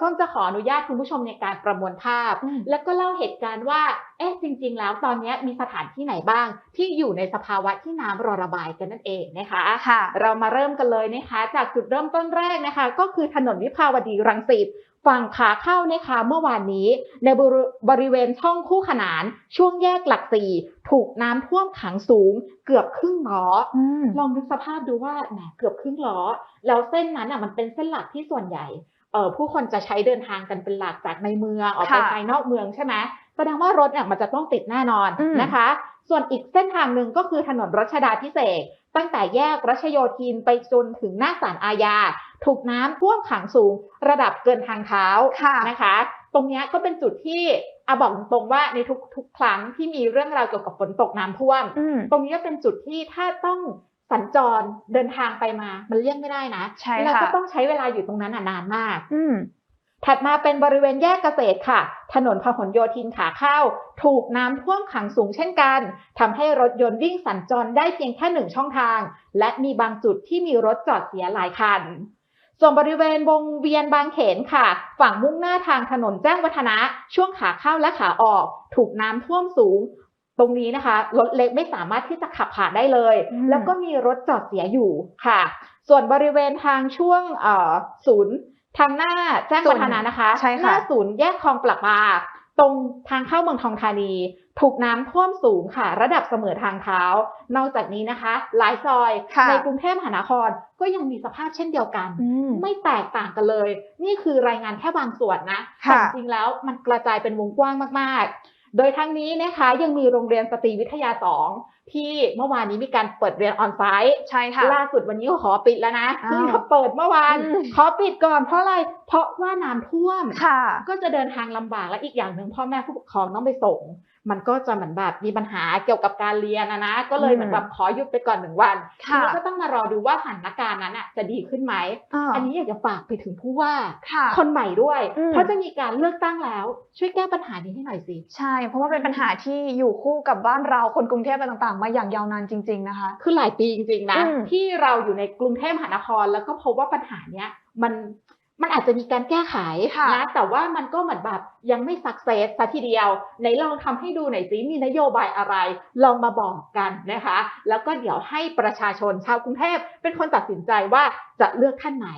ส้มจะขออนุญาตคุณผู้ชมในการประมวลภาพอืมแล้วก็เล่าเหตุการณ์ว่า เอ๊ะ จริง ๆ แล้วตอนนี้มีสถานที่ไหนบ้าง ที่อยู่ในสภาวะที่น้ำรอระบายกันนั่นเองนะคะค่ะ เรามาเริ่มกันเลยนะคะ จากจุดเริ่มต้นแรกนะคะ ก็คือถนนวิภาวดีรังสิตฝั่งขาเข้านะคะเมื่อวานนี้ ในบริบริเวณช่องคู่ขนาน ช่วงแยกหลักสี่ถูกน้ำท่วมขังสูง เกือบครึ่งล้ออืมลองนึกสภาพดูว่าแหมเกือบครึ่งล้อ แล้วเส้นนั้นอะมันเป็นเส้นหลักที่ส่วนใหญ่เอ่อ ผู้คนจะใช้เดินทางกันเป็นหลักจากในเมืองออกไปค่ะภายนอกเมืองใช่ไหมแสดงว่ารถเนี่ยมันจะต้องติดแน่นอนอืมนะคะ ส่วนอีกเส้นทางหนึ่งก็คือถนนรัชดาพิเศษกตั้งแต่แยกรัชโยธินไปจนถึงหน้าศาลอาญา ถูกน้ำท่วมขังสูง ระดับเกินทางเท้าค่ะนะคะ ตรงเนี้ยก็เป็นจุดที่อาบอกตรงๆว่าในทุกทุกครั้งที่มีเรื่องราวเกี่ยวกับฝนตกน้ำท่วมอืมตรงนี้ก็เป็นจุดที่ถ้าต้อง สัญจรเดินทางไปมา มันเลี่ยงไม่ได้นะใช่แล้วค่ะก็ต้องใช้เวลาอยู่ตรงนั้นน่ะนานมาก อืมถัดมาเป็นบริเวณแยกเกษตรค่ะ ถนนพหลโยธินขาเข้า ถูกน้ำท่วมขังสูงเช่นกันทำให้รถยนต์วิ่งสัญจรได้เพียงแค่หนึ่งช่องทาง และมีบางจุดที่มีรถจอดเสียหลายคัน ส่วนบริเวณวงเวียนบางเขนค่ะ ฝั่งมุ่งหน้าทางถนนแจ้งวัฒนะ ช่วงขาเข้าและขาออก ถูกน้ำท่วมสูง ตรงนี้นะคะรถเล็กไม่สามารถที่จะขับผ่านได้เลยอืมแล้วก็มีรถจอดเสียอยู่ค่ะ ส่วนบริเวณทางช่วงเอ่อศูนย์ทางหน้าแจ้งวัฒนะนะคะใช่ค่ะหน้าศูนย์แยกคลองปลาปาตรงทางเข้าเมืองทองธานี ถูกน้ำท่วมสูงค่ะ ระดับเสมอทางเท้า นอกจากนี้นะคะ หลายซอยค่ะในกรุงเทพมหานครก็ยังมีสภาพเช่นเดียวกันอืมไม่แตกต่างกันเลย นี่คือรายงานแค่บางส่วนนะค่ะแต่จริงๆแล้วมันกระจายเป็นวงกว้างมากๆ โดยทั้งนี้นะคะยังมีโรงเรียนสตรีวิทยาสอง ที่เมื่อวานนี้มีการเปิดเรียนออนไซต์ใช่ค่ะล่าสุดวันนี้ก็ขอปิดแล้วนะอ้าวเพิ่งจะเปิดเมื่อวานอืมขอปิดก่อนเพราะอะไรเพราะว่าน้ำท่วมค่ะก็จะเดินทางลำบากและอีกอย่างหนึ่งพ่อแม่ผู้ปกครองต้องไปส่ง มันก็จะเหมือนแบบมีปัญหาเกี่ยวกับการเรียนนะนะก็เลยอืมเหมือนแบบขอหยุดไปก่อนหนึ่งวันค่ะทีนี้ก็ต้องมารอดูว่าสถานการณ์นั้นอะจะดีขึ้นไหมอันนี้อยากจะฝากไปถึงผู้ว่าค่ะคนใหม่ด้วยอืมเพราะจะมีการเลือกตั้งแล้วช่วยแก้ปัญหานี้ให้หน่อยสิใช่ เพราะว่าเป็นปัญหาที่อยู่คู่กับบ้านเราคนกรุงเทพอะไรต่างๆมาอย่างยาวนานจริง ๆนะคะ คือหลายปีจริงๆนะอืมที่เราอยู่ในกรุงเทพมหานครแล้วก็พบว่าปัญหาเนี้ยมันมันอาจจะมีการแก้ไขค่ะนะแต่ว่ามันก็เหมือนแบบยังไม่สักเซสซะทีเดียวไหนลองทำให้ดูหน่อยสิมีนโยบายอะไร ลองมาบอกกันนะคะ แล้วก็เดี๋ยวให้ประชาชนชาวกรุงเทพเป็นคนตัดสินใจว่าจะเลือกท่านไหน